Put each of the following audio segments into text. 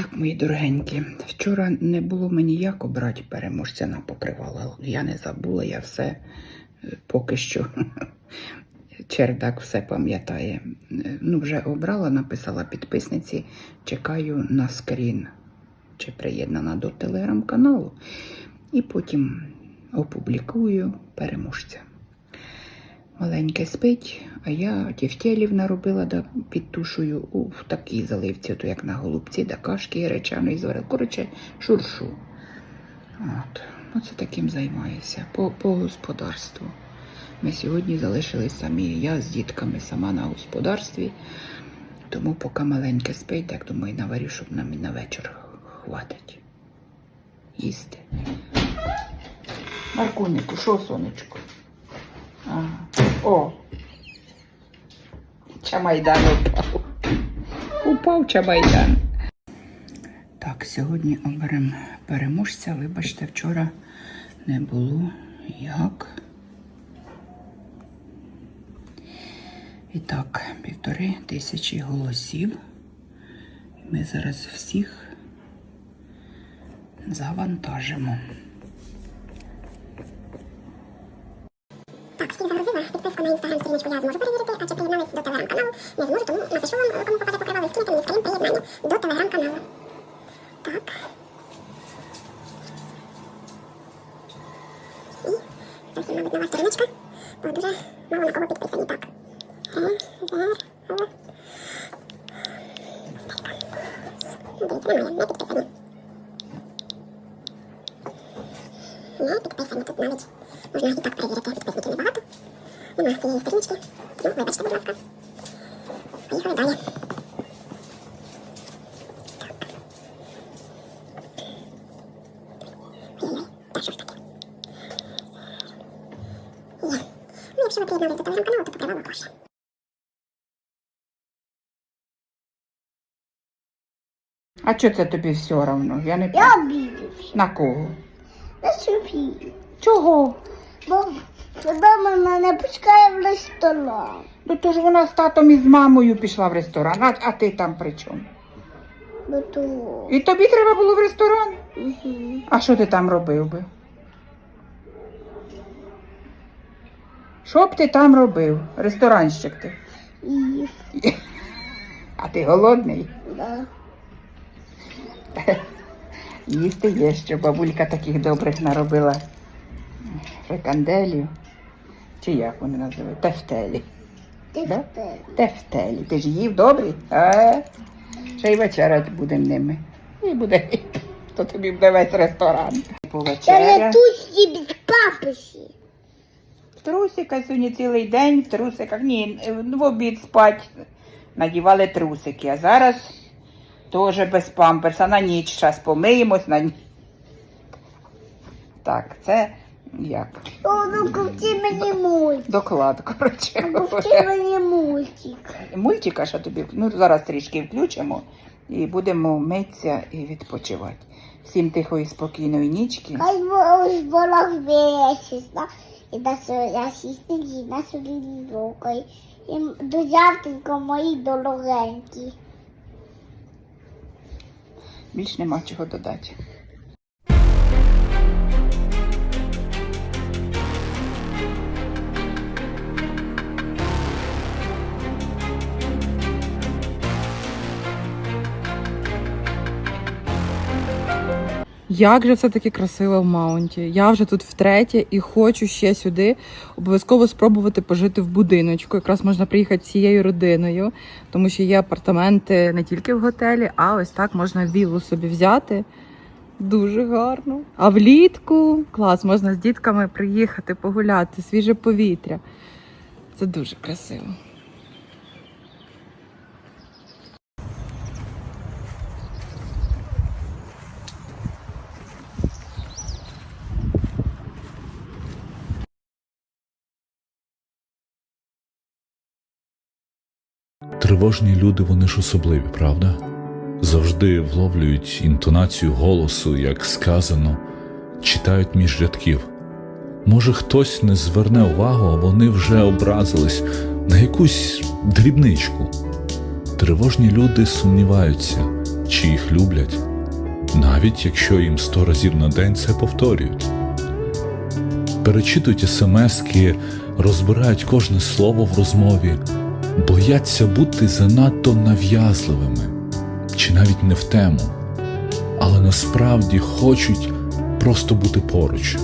Так, мої дорогенькі, вчора не було мені як обрати переможця на покривало. Я не забула, я все е, поки що. Чердак все пам'ятає. Ну, вже обрала, написала підписниці, чекаю на скрін, чи приєднана до телеграм-каналу. І потім опублікую переможця. Маленьке спить, а я тівтєлів наробила да підтушую у такій заливці, то як на голубці, да кашки гречаної зварила. Коротше, шуршу. От. Оце таким займаюся. По, по господарству. Ми сьогодні залишились самі. Я з дітками сама на господарстві. Тому поки маленьке спить, так думаю, наварю, щоб нам і на вечір хватить. Їсти. Маркунику, що сонечко? Ага. О. Чамайдан упав. Упав Чамайдан. Так, сьогодні оберемо переможця. Вибачте, вчора не було як. І так, півтори тисячі голосів. Ми зараз всіх завантажимо. Так, всіх загрузила. Інстаграм я зможу перевірити, а чи приєднались до телеграм-каналу не зможу, тому напишу вам, кому попаде покривало, і скинете мені скрін приєднання до телеграм-каналу. Так. І це всі, мабуть, нова сторіночка, бо дуже мало на кого підписані. Так. Ре, зер, о. Дивіться, немає, не підписані. Не підписані тут навіть. Можна і так перевірити, підписників небагато. Нема цієї сторіночки. Ну, вибачте, будь ласка. Поїхали далі. Ой-ой-ой, що ж таке? Є. Ну, якщо ви приєдналися до телеграм-каналу, то покривало гроші. А що це тобі все одно? Я не Я обідусь На кого? на Софію, Чого? Бо вона мене пускає в ресторан. Ну то ж вона з татом і з мамою пішла в ресторан, а, а ти там при чому? Бо то... І тобі треба було в ресторан? Угу. А що ти там робив би? Що б ти там робив? Ресторанщик ти. І... А ти голодний? Да. Їсти є, що бабулька таких добрих наробила фриканделів. Чи як вони називають? Тефтелі. Да? Тефтелі. Ти ж їв добрі? А? Ще й вечерять будемо ними. І буде, то тобі буде весь ресторан. Повечеря. тут від папусі. В трусиках сьогодні цілий день, в трусиках. Ні, в обід спать. Надівали трусики, а зараз теж без памперса. На ніч зараз помиємось на ніч. Так, це як? О, ну ковці мені мультик. Доклад, коротше. Ну ковці мені мультик. Мультика ще тобі, ну зараз трішки включимо і будемо митися і відпочивати. Всім тихої, спокійної нічки. Хай ось болах весісна. І на я сісти на собі рукою. І до завтра мої дорогенькі. Більш нема чого додати. Як же все-таки красиво в Маунті. Я вже тут втретє і хочу ще сюди обов'язково спробувати пожити в будиночку. Якраз можна приїхати всією родиною, тому що є апартаменти не тільки в готелі, а ось так можна віллу собі взяти. Дуже гарно. А влітку клас, можна з дітками приїхати погуляти, свіже повітря. Це дуже красиво. Тривожні люди, вони ж особливі, правда? Завжди вловлюють інтонацію голосу, як сказано, читають між рядків. Може, хтось не зверне увагу, а вони вже образились на якусь дрібничку. Тривожні люди сумніваються, чи їх люблять, навіть якщо їм сто разів на день це повторюють. Перечитують смски, розбирають кожне слово в розмові, бояться бути занадто нав'язливими чи навіть не в тему, але насправді хочуть просто бути поруч,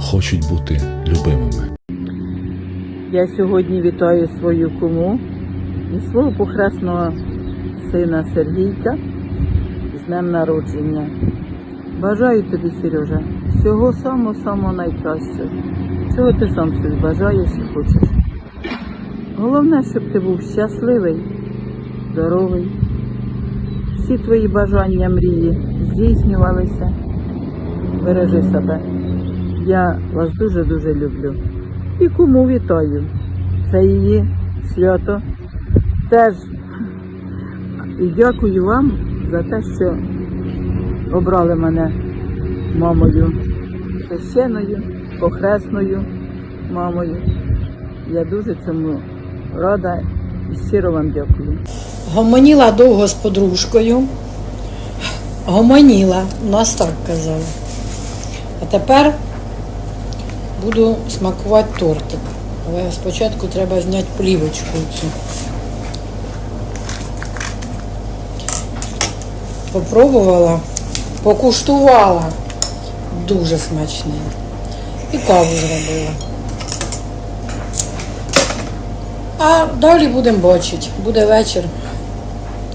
хочуть бути любимими. Я сьогодні вітаю свою куму і свого похресного сина Сергійка з днем народження. Бажаю тобі, Сережа, всього самого-самого найкращого. Чого ти сам собі бажаєш і хочеш. Головне, щоб ти був щасливий, здоровий. Всі твої бажання, мрії здійснювалися. Бережи себе. Я вас дуже-дуже люблю. І кому вітаю. Це її свято. Теж і дякую вам за те, що обрали мене мамою священою, похресною мамою. Я дуже цьому рада і щиро вам дякую. Гомоніла довго з подружкою. Гомоніла, нас так казали. А тепер буду смакувати тортик. Але спочатку треба зняти плівочку цю. Попробувала, покуштувала. Дуже смачне. І каву зробила. А далі будемо бачити. Буде вечір,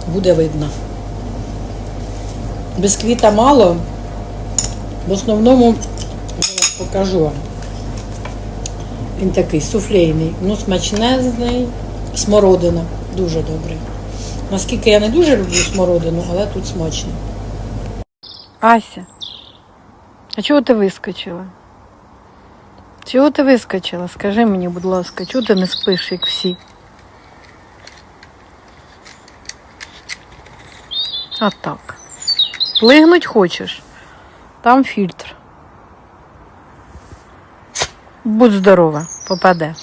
буде видно. Бісквіта мало. В основному зараз покажу вам. Він такий суфлейний, ну смачнезний, смородина. Дуже добрий. Наскільки я не дуже люблю смородину, але тут смачно. Ася, а чого ти вискочила? Чого ти вискочила? Скажи мені, будь ласка, чого ти не спиш, як всі? А так. Плигнуть хочеш? Там фільтр. Будь здорова, попаде.